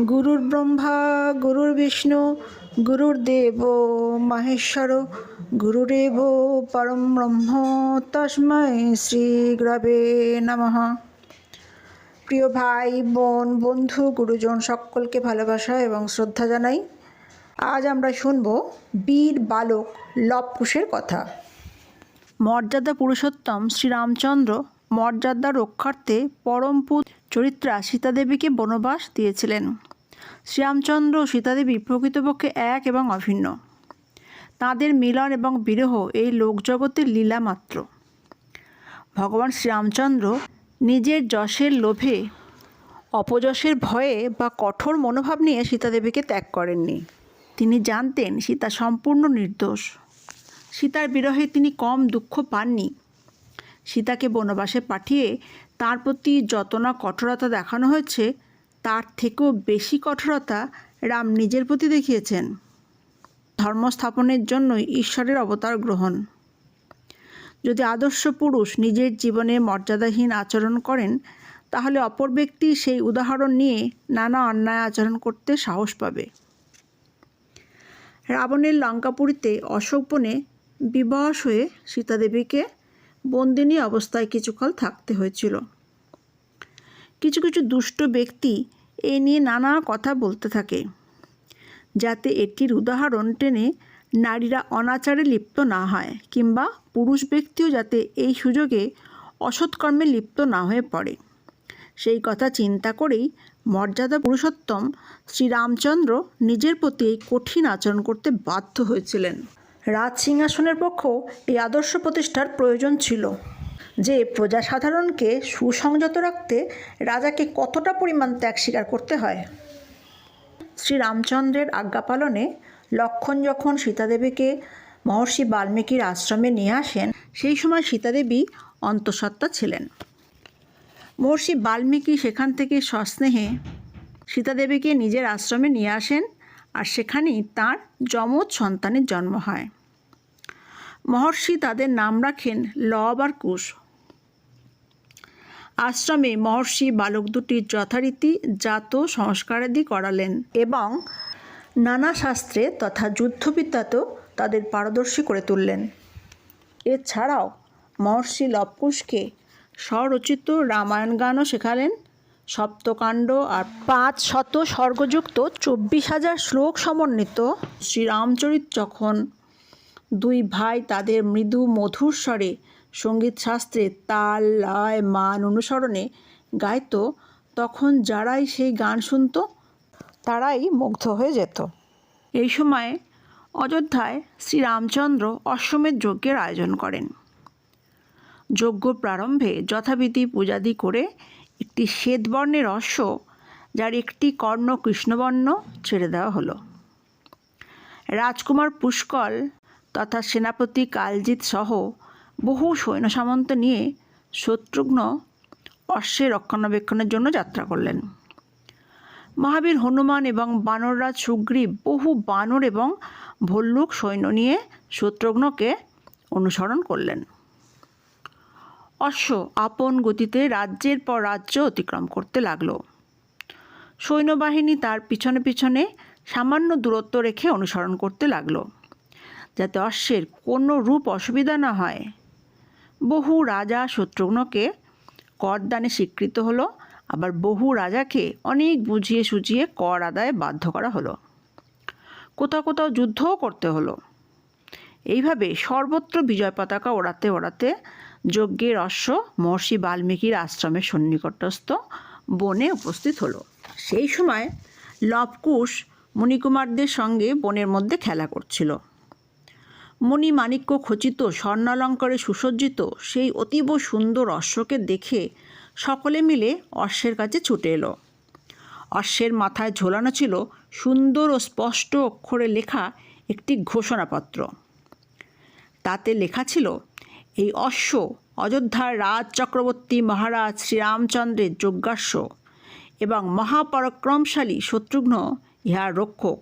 গুরুর ব্রহ্মা, গুরুর বিষ্ণু, গুরুর গুরুর্দেব মহেশ্বর গুরুরেব পরম ব্রহ্ম, তস্মৈ শ্রী গুরবে নমঃ। প্রিয় ভাই, বোন, বন্ধু, গুরুজন, সকলকে ভালোবাসা এবং শ্রদ্ধা জানাই। আজ আমরা শুনব বীর বালক লবকুশের কথা। মর্যাদা পুরুষোত্তম শ্রীরামচন্দ্র মর্যাদা রক্ষার্থে পরমপুত চরিত্রা সীতাদেবীকে বনবাস দিয়েছিলেন। শ্রীরামচন্দ্র ও সীতাদেবী প্রকৃতপক্ষে এক এবং অভিন্ন। তাঁদের মিলন এবং বিরহ এই লোকজগতের লীলা মাত্র। ভগবান শ্রীরামচন্দ্র নিজের যশের লোভে, অপযশের ভয়ে বা কঠোর মনোভাব নিয়ে সীতাদেবীকে ত্যাগ করেননি। তিনি জানতেন সীতা সম্পূর্ণ নির্দোষ। সীতার বিরহে তিনি কম দুঃখ পাননি। সীতাকে বনবাসে পাঠিয়ে তার প্রতি যত না কঠোরতা দেখানো হয়েছে, তার থেকেও বেশি কঠোরতা রাম নিজের প্রতি দেখিয়েছেন। ধর্ম স্থাপনের জন্যই ঈশ্বরের অবতার গ্রহণ। যদি আদর্শ পুরুষ নিজের জীবনে মর্যাদাহীন আচরণ করেন, তাহলে অপর ব্যক্তি সেই উদাহরণ নিয়ে নানা অন্যায় আচরণ করতে সাহস পাবে। রাবণের লঙ্কাপুরীতে অশোক বনে বিবশ হয়ে সীতাদেবীকে বন্দিনী অবস্থায় কিছুকাল থাকতে হয়েছিল। কিছু কিছু দুষ্ট ব্যক্তি এ নিয়ে নানা কথা বলতে থাকে, যাতে এটির উদাহরণ টেনে নারীরা অনাচারে লিপ্ত না হয়, কিংবা পুরুষ ব্যক্তিও যাতে এই সুযোগে অসৎকর্মে লিপ্ত না হয়ে পড়ে। সেই কথা চিন্তা করেই মর্যাদা পুরুষোত্তম শ্রীরামচন্দ্র নিজের প্রতি এই কঠিন আচরণ করতে বাধ্য হয়েছিলেন। রাজ সিংহাসনের পক্ষেও এই আদর্শ প্রতিষ্ঠার প্রয়োজন ছিল। যে প্রজা সাধারণকে সুসংযত রাখতে রাজাকে কতটা পরিমাণ ত্যাগ স্বীকার করতে হয়? শ্রীরামচন্দ্রের আজ্ঞা পালনে লক্ষণ যখন সীতাদেবীকে মহর্ষি বাল্মীকির আশ্রমে নিয়ে আসেন, সেই সময় সীতাদেবী অন্তঃসত্ত্বা ছিলেন। মহর্ষি বাল্মীকি সেখান থেকে সস্নেহে সীতাদেবীকে নিজের আশ্রমে নিয়ে আসেন আর সেখানেই তার যমজ সন্তানের জন্ম হয়। মহর্ষি তাদের নাম রাখেন লব আর কুশ। আশ্রমে মহর্ষি বালক দুটির যথারীতি জাত সংস্কারাদি করালেন এবং নানা শাস্ত্রে তথা যুদ্ধবিদ্যাতেও তাদের পারদর্শী করে তুললেন। এছাড়াও মহর্ষি লবকুশকে স্বরচিত রামায়ণ গানও শেখালেন সপ্তকাণ্ড আর পাঁচ শত স্বর্গযুক্ত চব্বিশ হাজার শ্লোক সমন্বিত শ্রীরামচরিত যখন দুই ভাই তাদের মৃদু মধুর স্বরে সংগীত শাস্ত্রে তাল লয় মান অনুসরণে গাইতো, তখন যারাই সেই গান শুনত, তারাই মুগ্ধ হয়ে যেত। এই সময় অযোধ্যায় শ্রীরামচন্দ্র অশ্বমেধ যজ্ঞের আয়োজন করেন। যজ্ঞ প্রারম্ভে যথাবিধি পূজাদি করে একটি শ্বেতবর্ণের অশ্ব যার একটি কর্ণ কৃষ্ণবর্ণ ছেড়ে দেওয়া হলো। রাজকুমার পুষ্কল তথা সেনাপতি কালজিৎ সহ বহু সৈন্য সামন্ত নিয়ে শত্রুঘ্ন অশ্বের রক্ষণাবেক্ষণের জন্য যাত্রা করলেন। মহাবীর হনুমান এবং বানররাজ সুগ্রীব বহু বানর এবং ভল্লুক সৈন্য নিয়ে শত্রুঘ্নকে অনুসরণ করলেন। অশ্ব আপন গতিতে রাজ্যের পর রাজ্য অতিক্রম করতে লাগল। সৈন্যবাহিনী তার পিছনে পিছনে সামান্য দূরত্ব রেখে অনুসরণ করতে লাগল। যাতে অশ্বের কোনো রূপ অসুবিধা না হয়। বহু রাজা শত্রুঘ্নকে করদানে স্বীকৃত হলো, আবার বহু রাজাকে অনেক বুঝিয়ে সুঝিয়ে কর আদায়ে বাধ্য করা হলো। কোথাও কোথাও যুদ্ধও করতে হলো। এইভাবে সর্বত্র বিজয় পতাকা ওড়াতে ওড়াতে যজ্ঞের অশ্ব মহর্ষি বাল্মীকির আশ্রমের সন্নিকটস্থ বনে উপস্থিত হলো। সেই সময় লবকুশ মণিকুমারদের সঙ্গে বনের মধ্যে খেলা করছিল। মণি মাণিক্য খচিত স্বর্ণালঙ্কারে সুসজ্জিত সেই অতীব সুন্দর অশ্বকে দেখে সকলে মিলে অশ্বের কাছে ছুটে এলো। অশ্বের মাথায় ঝোলানো ছিল সুন্দর ও স্পষ্ট অক্ষরে লেখা একটি ঘোষণাপত্র। তাতে লেখা ছিল এই অশ্ব, অযোধ্যার রাজ চক্রবর্তী মহারাজ শ্রীরামচন্দ্রের যজ্ঞাশ্ব এবং মহাপরাক্রমশালী শত্রুঘ্ন ইহার রক্ষক।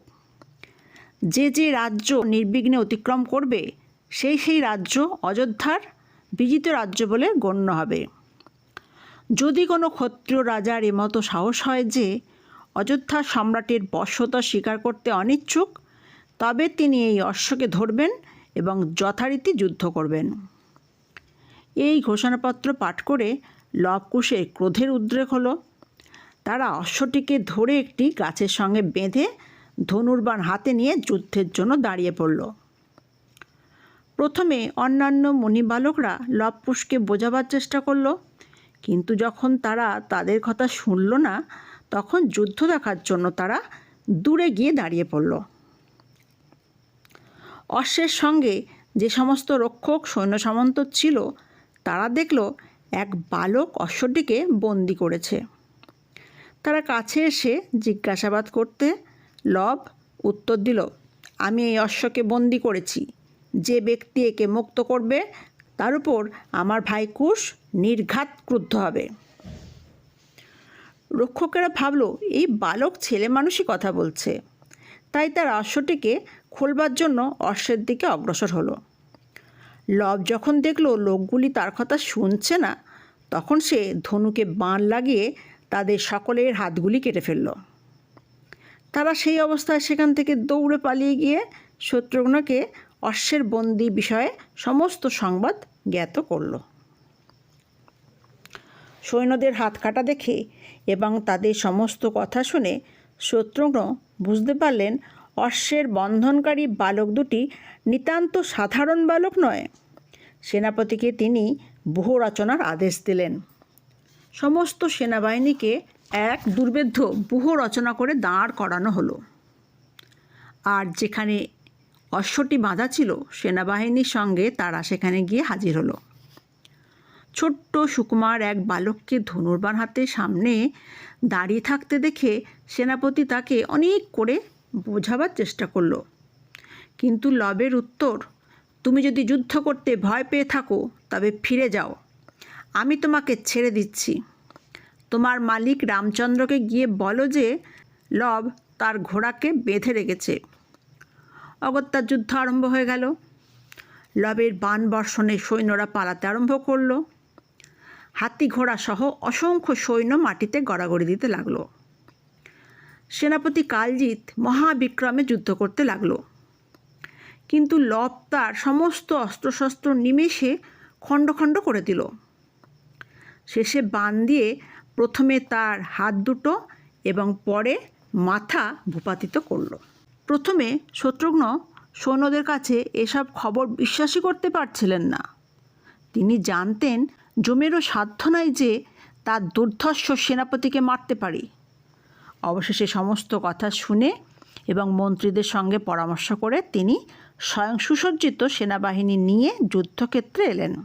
যে যে রাজ্য নির্বিঘ্নে অতিক্রম করবে, সেই সেই রাজ্য অযোধ্যার বিজিত রাজ্য বলে গণ্য হবে। যদি কোনো ক্ষত্রিয় রাজার এমতো সাহস হয় যে অযোধ্যা সম্রাটের বশ্যতা স্বীকার করতে অনিচ্ছুক, তবে তিনি এই অশ্বকে ধরবেন এবং যথারীতি যুদ্ধ করবেন। এই ঘোষণাপত্র পাঠ করে লবকুশে ক্রোধের উদ্রেক হলো। তারা অশ্বটিকে ধরে একটি গাছের সঙ্গে বেঁধে ধনুর্বাণ হাতে নিয়ে যুদ্ধের জন্য দাঁড়িয়ে পড়ল। প্রথমে অন্যান্য মণিবালকরা লবকুশকে বোঝাবার চেষ্টা করল, কিন্তু যখন তারা তাদের কথা শুনল না, তখন যুদ্ধ দেখার জন্য তারা দূরে গিয়ে দাঁড়িয়ে পড়ল। অশ্বের সঙ্গে যে সমস্ত রক্ষক সৈন্য সামন্ত ছিল তারা দেখল এক বালক অশ্বটিকে বন্দি করেছে। তারা কাছে এসে জিজ্ঞাসাবাদ করতে লব উত্তর দিল, আমি এই অশ্বকে বন্দি করেছি। যে ব্যক্তি একে মুক্ত করবে, তার উপর আমার ভাই কুশ নির্ঘাত ক্রুদ্ধ হবে। রক্ষকেরা ভাবল, এই বালক ছেলে মানুষই কথা বলছে। তাই তার অশ্বটিকে খোলবার জন্য অশ্বের দিকে অগ্রসর হলো। লব যখন দেখল লোকগুলি তার কথা শুনছে না, তখন সে ধনুকে বাণ লাগিয়ে তাদের সকলের হাতগুলি কেটে ফেলল। তারা সেই অবস্থায় সেখান থেকে দৌড়ে পালিয়ে গিয়ে শত্রুঘ্নকে অশ্বের বন্দি বিষয়ে সমস্ত সংবাদ জ্ঞাত করল। সৈন্যদের হাত কাটা দেখে এবং তাদের সমস্ত কথা শুনে শত্রুঘ্ন বুঝতে পারলেন অশ্বের বন্ধনকারী বালক দুটি নিতান্ত সাধারণ বালক নয়। সেনাপতিকে তিনি বহু রচনার আদেশ দিলেন। সমস্ত সেনাবাহিনীকে এক দুর্বেদ্য বহু রচনা করে দাঁড় করানো হলো। আর যেখানে অশ্বটি বাঁধা ছিল, সেনাবাহিনীর সঙ্গে তারা সেখানে গিয়ে হাজির হলো। ছোট্ট সুকুমার এক বালককে ধনুর্বান হাতে সামনে দাঁড়িয়ে থাকতে দেখে সেনাপতি তাকে অনেক করে বোঝাবার চেষ্টা করল। কিন্তু লবের উত্তর, তুমি যদি যুদ্ধ করতে ভয় পেয়ে থাকো, তবে ফিরে যাও। আমি তোমাকে ছেড়ে দিচ্ছি। তোমার মালিক রামচন্দ্রকে গিয়ে বলো যে, লব তার ঘোড়াকে বেঁধে রেখেছে। অগত্যার যুদ্ধ আরম্ভ হয়ে গেল। লবের বান বর্ষণে সৈন্যরা পালাতে আরম্ভ করল। হাতি ঘোড়া সহ অসংখ্য সৈন্য মাটিতে গড়াগড়ি দিতে লাগল। সেনাপতি কালজিৎ মহাবিক্রমে যুদ্ধ করতে লাগল। কিন্তু লব তার সমস্ত অস্ত্রশস্ত্র নিমেষে খণ্ড খণ্ড করে দিল। শেষে বান দিয়ে প্রথমে তার হাত দুটো এবং পরে মাথা ভূপাতিত করল। প্রথমে শত্রুঘ্ন সৈন্যদের কাছে এসব খবর বিশ্বাসই করতে পারছিলেন না। তিনি জানতেন জমেরও সাধ্য নাই যে তার দুর্ধর্ষ সেনাপতিকে মারতে পারি। অবশেষে সমস্ত কথা শুনে এবং মন্ত্রীদের সঙ্গে পরামর্শ করে তিনি স্বয়ং সুসজ্জিত সেনাবাহিনী নিয়ে যুদ্ধক্ষেত্রে এলেন।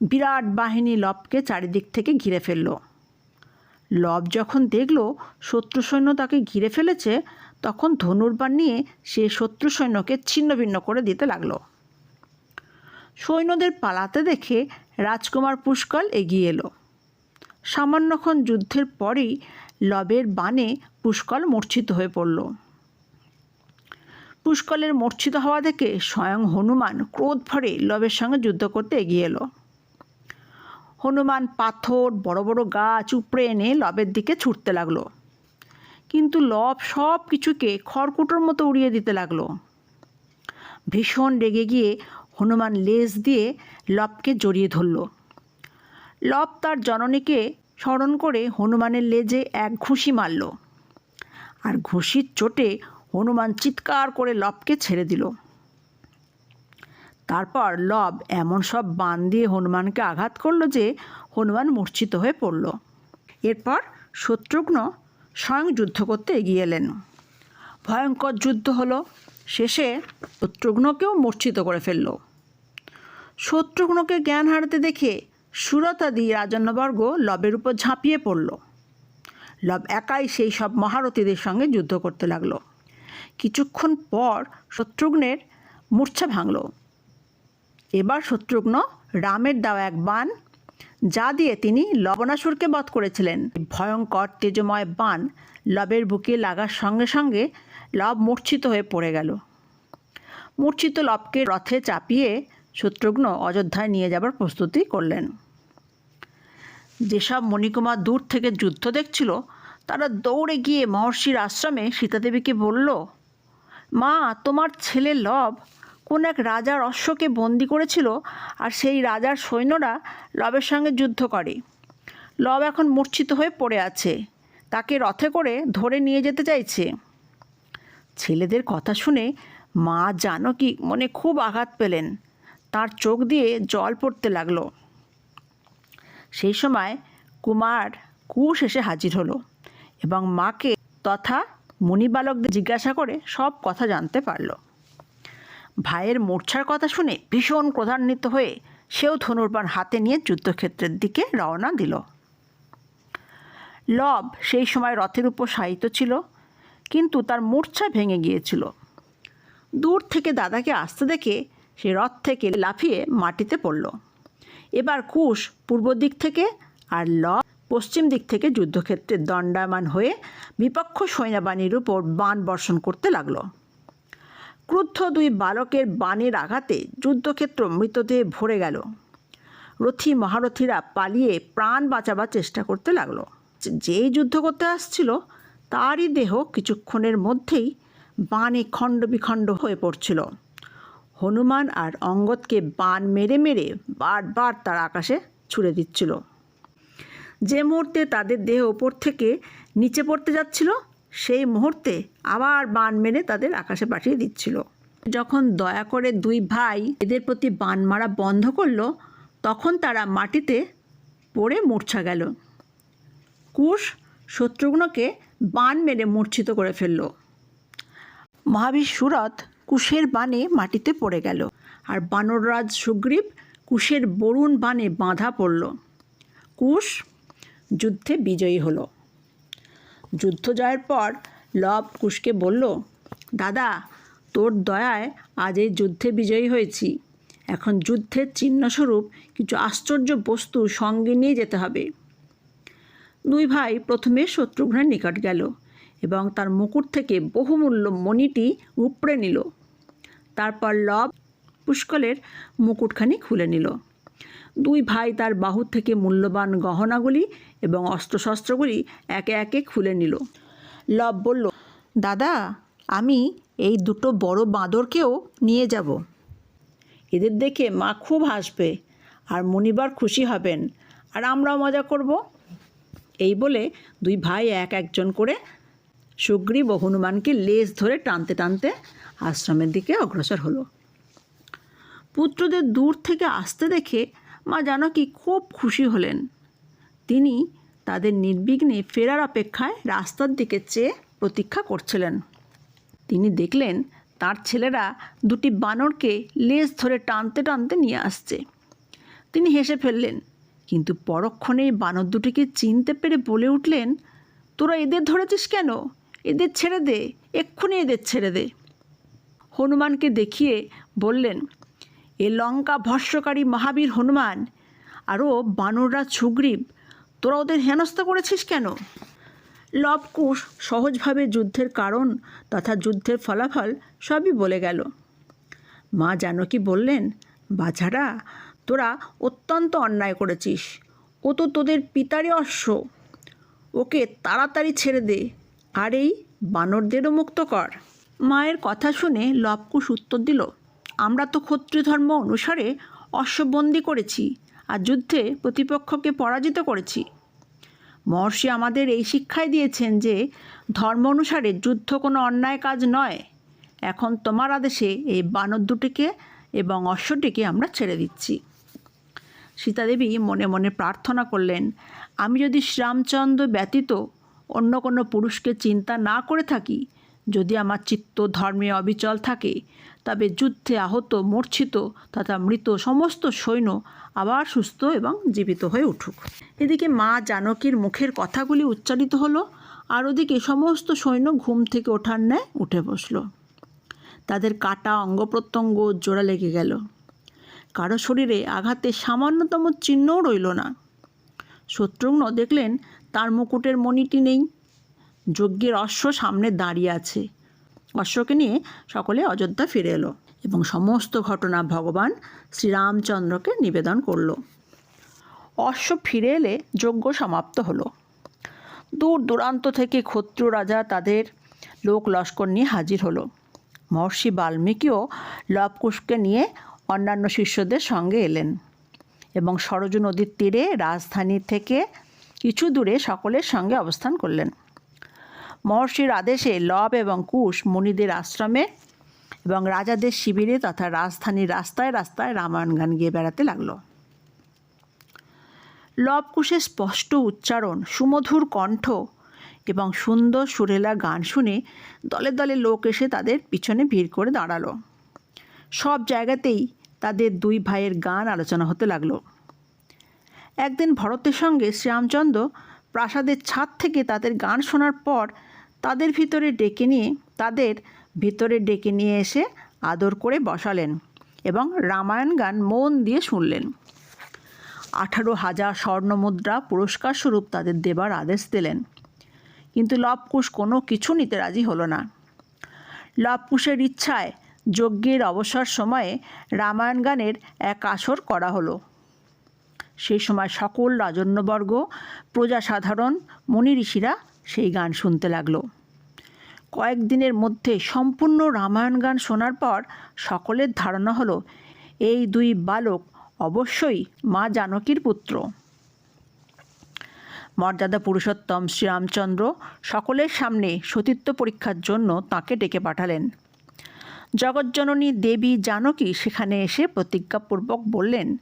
বিরাট বাহিনী লবকে চারিদিক থেকে ঘিরে ফেলল। লব যখন দেখল শত্রু সৈন্য তাকে ঘিরে ফেলেছে, তখন ধনুর্বাণ নিয়ে সে শত্রু সৈন্যকে ছিন্নভিন্ন করে দিতে লাগল। সৈন্যদের পালাতে দেখে রাজকুমার পুষ্কল এগিয়ে এলো। সামান্যক্ষণ যুদ্ধের পরেই লবের বানে পুষ্কল মূর্ছিত হয়ে পড়ল। পুষ্কলের মূর্ছিত হওয়া দেখে স্বয়ং হনুমান ক্রোধ ভরে লবের সঙ্গে যুদ্ধ করতে এগিয়ে এলো। হনুমান পাথর, বড় বড় গাছ উপড়ে এনে লবের দিকে ছুটতে লাগল। কিন্তু লব সব কিছুকে খড়কুটোর মতো উড়িয়ে দিতে লাগল। ভীষণ রেগে গিয়ে হনুমান লেজ দিয়ে লবকে জড়িয়ে ধরল। লব তার জননীকে স্মরণ করে হনুমানের লেজে এক ঘুষি মারল। আর ঘুষির চোটে হনুমান চিৎকার করে লবকে ছেড়ে দিল। তারপর লব এমন সব বান দিয়ে হনুমানকে আঘাত করল যে হনুমান মূর্ছিত হয়ে পড়ল। এরপর শত্রুঘ্ন স্বয়ং যুদ্ধ করতে এগিয়ে এলেন। ভয়ঙ্কর যুদ্ধ হলো। শেষে শত্রুঘ্নকেও মূর্ছিত করে ফেলল। শত্রুঘ্নকে জ্ঞান হারাতে দেখে সুরতাদি রাজন্যবর্গ লবের উপর ঝাঁপিয়ে পড়ল। লব একাই সেই সব মহারথীদের সঙ্গে যুদ্ধ করতে লাগল। কিছুক্ষণ পর শত্রুঘ্নের মূর্ছা ভাঙল। এবার শত্রুঘ্ন রামের দেওয়া এক বান যা দিয়ে তিনি লবণাসুরকে বধ করেছিলেন। ভয়ঙ্কর, তেজময় বান লবের বুকে লাগার সঙ্গে সঙ্গে লব মূর্ছিত হয়ে পড়ে গেল। মূর্ছিত লবকে রথে চাপিয়ে শত্রুঘ্ন অযোধ্যায় নিয়ে যাবার প্রস্তুতি করলেন। যেসব মণিকুমার দূর থেকে যুদ্ধ দেখছিল, তারা দৌড়ে গিয়ে মহর্ষির আশ্রমে সীতাদেবীকে বলল, মা, তোমার ছেলে লব কোন এক রাজার অশ্বকে বন্দি করেছিল আর সেই রাজার সৈন্যরা লবের সঙ্গে যুদ্ধ করে। লব এখন মূর্ছিত হয়ে পড়ে আছে, তাকে রথে করে ধরে নিয়ে যেতে চাইছে। ছেলেদের কথা শুনে মা জানকী মনে খুব আঘাত পেলেন। চোখ দিয়ে জল পড়তে লাগল। সেই সময় কুমার কুশ এসে হাজির হলো এবং মাকে তথা মুনিবালকদের জিজ্ঞাসা করে সব কথা জানতে পারল। ভাইয়ের মূর্ছার কথা শুনে ভীষণ ক্রধান্বিত হয়ে সেও ধনুর্বাণ হাতে নিয়ে যুদ্ধক্ষেত্রের দিকে রওনা দিল। লব সেই সময় রথের উপর শায়িত ছিল, কিন্তু তার মূর্ছা ভেঙে গিয়েছিল। দূর থেকে দাদাকে আসতে দেখে সে রথ থেকে লাফিয়ে মাটিতে পড়ল। এবার কুশ পূর্ব দিক থেকে আর ল পশ্চিম দিক থেকে যুদ্ধক্ষেত্রে দণ্ডায়মান হয়ে বিপক্ষ সৈন্যবাহিনীর উপর বাণ বর্ষণ করতে লাগল। ক্রুদ্ধ দুই বালকের বাণের আঘাতে যুদ্ধক্ষেত্র মৃতদেহে ভরে গেল। রথী মহারথীরা পালিয়ে প্রাণ বাঁচাবার চেষ্টা করতে লাগল। যেই যুদ্ধ করতে আসছিল, তারই দেহ কিছুক্ষণের মধ্যেই বাণে খণ্ড বিখণ্ড হয়ে পড়ছিল। হনুমান আর অঙ্গদকে বান মেরে মেরে বারবার তার আকাশে ছুড়ে দিচ্ছিল। যে মুহূর্তে তাদের দেহ ওপর থেকে নিচে পড়তে যাচ্ছিল, সেই মুহূর্তে আবার বান মেরে তাদের আকাশে পাঠিয়ে দিচ্ছিল। যখন দয়া করে দুই ভাই এদের প্রতি বান মারা বন্ধ করল, তখন তারা মাটিতে পড়ে মূর্ছা গেল। কুশ শত্রুঘ্নকে বান মেরে মূর্ছিত করে ফেলল। মহাবীর সুরথ কুশের বানে মাটিতে পড়ে গেল। আর বানররাজ সুগ্রীব কুশের বরুণ বানে বাঁধা পড়ল। কুশ যুদ্ধে বিজয়ী হলো। যুদ্ধ জয়ের পর লব কুশকে বলল, দাদা, তোর দয়ায় আজ এই যুদ্ধে বিজয়ী হয়েছি। এখন যুদ্ধের চিহ্নস্বরূপ কিছু আশ্চর্য বস্তু সঙ্গে নিয়ে যেতে হবে। দুই ভাই প্রথমে শত্রুঘ্নের নিকট গেল এবং তার মুকুট থেকে বহুমূল্য মণিটি উপড়ে নিল। তারপর লব পুষ্কলের মুকুটখানি খুলে নিল। দুই ভাই তার বাহু থেকে মূল্যবান গহনাগুলি এবং অস্ত্রশস্ত্রগুলি একে একে খুলে নিল। লব বলল, দাদা, আমি এই দুটো বড় বাঁদরকেও নিয়ে যাব। এদের দেখে মা খুব হাসবে আর মনিবার খুশি হবেন। আর আমরাও মজা করব। এই বলে দুই ভাই এক একজন করে সুগ্রীব ও হনুমানকে লেজ ধরে টানতে টানতে আশ্রমের দিকে অগ্রসর হলো। পুত্রদের দূর থেকে আসতে দেখে মা জানকী খুব খুশি হলেন। তিনি তাদের নির্বিঘ্নে ফেরার অপেক্ষায় রাস্তার দিকে চেয়ে প্রতীক্ষা করছিলেন। তিনি দেখলেন তার ছেলেরা দুটি বানরকে লেজ ধরে টানতে টানতে নিয়ে আসছে। তিনি হেসে ফেললেন, কিন্তু পরক্ষণেই বানর দুটিকে চিনতে পেরে বলে উঠলেন, তোরা এদের ধরেছিস কেন? এদের ছেড়ে দে, এক্ষুনি এদের ছেড়ে দে। হনুমানকে দেখিয়ে বললেন, এ লঙ্কা ভস্যকারী মহাবীর হনুমান আরও বানররা সুগ্রীব, তোরা ওদের হেনস্থা করেছিস কেন? লবকুশ সহজভাবে যুদ্ধের কারণ তথা যুদ্ধের ফলাফল সবই বলে গেল। মা জানকী বললেন বাছারা তোরা অত্যন্ত অন্যায় করেছিস। ও তো তোদের পিতারই অশ্ব। ওকে তাড়াতাড়ি ছেড়ে দে আর এই বানরদেরও মুক্ত কর। মায়ের কথা শুনে লবকুশ উত্তর দিল, আমরা তো ক্ষত্রিয় ধর্ম অনুসারে অশ্ববন্দি করেছি আর যুদ্ধে প্রতিপক্ষকে পরাজিত করেছি। মহর্ষি আমাদের এই শিক্ষাই দিয়েছেন যে, ধর্ম অনুসারে যুদ্ধ কোনো অন্যায় কাজ নয়। এখন তোমার আদেশে এই বানর দুটিকে এবং অশ্বটিকে আমরা ছেড়ে দিচ্ছি। সীতাদেবী মনে মনে প্রার্থনা করলেন, আমি যদি শ্রীরামচন্দ্র ব্যতীত অন্য কোনো পুরুষকে চিন্তা না করে থাকি। যদি আমার চিত্ত ধর্মে অবিচল থাকে, তবে যুদ্ধে আহত, মূর্ছিত, তথা মৃত সমস্ত সৈন্য আবার সুস্থ এবং জীবিত হয়ে উঠুক। এদিকে মা জানকীর মুখের কথাগুলি উচ্চারিত হলো, আর ওদিকে সমস্ত সৈন্য ঘুম থেকে ওঠার ন্যায় উঠে বসল। তাদের কাটা অঙ্গ প্রত্যঙ্গ জোড়া লেগে গেল। কারও শরীরে আঘাতের সামান্যতম চিহ্নও রইল না। শত্রুঘ্ন দেখলেন তার মুকুটের মণিটি নেই। যজ্ঞের অশ্ব সামনে দাঁড়িয়ে আছে। অশ্বকে নিয়ে সকলে অযোধ্যা ফিরে এলো এবং সমস্ত ঘটনা ভগবান শ্রীরামচন্দ্রকে নিবেদন করল। অশ্ব ফিরে এলে যজ্ঞ সমাপ্ত হলো। দূর দূরান্ত থেকে ক্ষত্রিয় রাজা তাদের লোক লস্কর নিয়ে হাজির হলো। মহর্ষি বাল্মীকিও লবকুশকে নিয়ে অন্যান্য শিষ্যদের সঙ্গে এলেন এবং সরজু নদীর তীরে রাজধানী থেকে কিছু দূরে সকলের সঙ্গে অবস্থান করলেন। মহর্ষির আদেশে লব এবং কুশ মুনিদের আশ্রমে এবং রাজাদের শিবিরে তথা রাজধানীর রাস্তায় রাস্তায় রামায়ণ গান গিয়ে বেড়াতে লাগল। লবকুশের স্পষ্ট উচ্চারণ, সুমধুর কণ্ঠ এবং সুন্দর সুরেলা গান শুনে দলে দলে লোক এসে তাদের পিছনে ভিড় করে দাঁড়াল। সব জায়গাতেই তাদের দুই ভাইয়ের গান আলোচনা হতে লাগল। একদিন ভরতের সঙ্গে শ্রীরামচন্দ্র প্রাসাদের ছাদ থেকে তাদের গান শোনার পর তাদের ভিতরে ডেকে নিয়ে, তাদের ভিতরে ডেকে নিয়ে এসে আদর করে বসালেন এবং রামায়ণ গান মন দিয়ে শুনলেন। আঠারো হাজার স্বর্ণমুদ্রা পুরস্কার স্বরূপ তাদের দেবার আদেশ দিলেন। কিন্তু লবকুশ কোনো কিছু নিতে রাজি হলো না। লবকুশের ইচ্ছায় যজ্ঞের অবসর সময়ে রামায়ণ গানের এক আসর করা হলো। সেই সময় সকল রাজন্যবর্গ প্রজা সাধারণ মুনি ঋষিরা সেই গান শুনতে লাগল। কয়েকদিনের মধ্যে সম্পূর্ণ রামায়ণ গান শোনার পর সকলের ধারণা হলো, এই দুই বালক অবশ্যই মা জানকীর পুত্র। মর্যাদা পুরুষোত্তম শ্রীরামচন্দ্র সকলের সামনে সতীত্ব পরীক্ষার জন্য তাকে ডেকে পাঠালেন। জগজ্জননী দেবী জানকী সেখানে এসে প্রতিজ্ঞাপূর্বক বললেন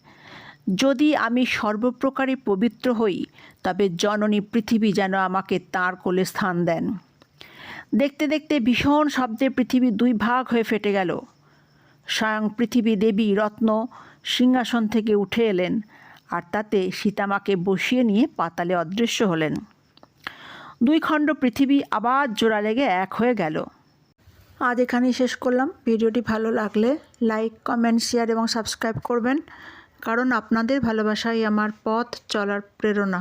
যদি আমি সর্বপ্রকারে পবিত্র হই, তবে জননী পৃথিবী যেন আমাকে তার কোলে স্থান দেন। দেখতে দেখতে ভীষণ শব্দে পৃথিবী দুই ভাগ হয়ে ফেটে গেল। স্বয়ং পৃথিবী দেবী রত্ন সিংহাসন থেকে উঠে এলেন আর তাতে সীতামাকে বসিয়ে নিয়ে পাতালে অদৃশ্য হলেন। দুই খণ্ড পৃথিবী আবার জোড়া লেগে এক হয়ে গেল। আজ এখানেই শেষ করলাম। ভিডিওটি ভালো লাগলে লাইক, কমেন্ট, শেয়ার এবং সাবস্ক্রাইব করবেন। কারণ আপনাদের ভালোবাসাই আমার পথ চলার প্রেরণা।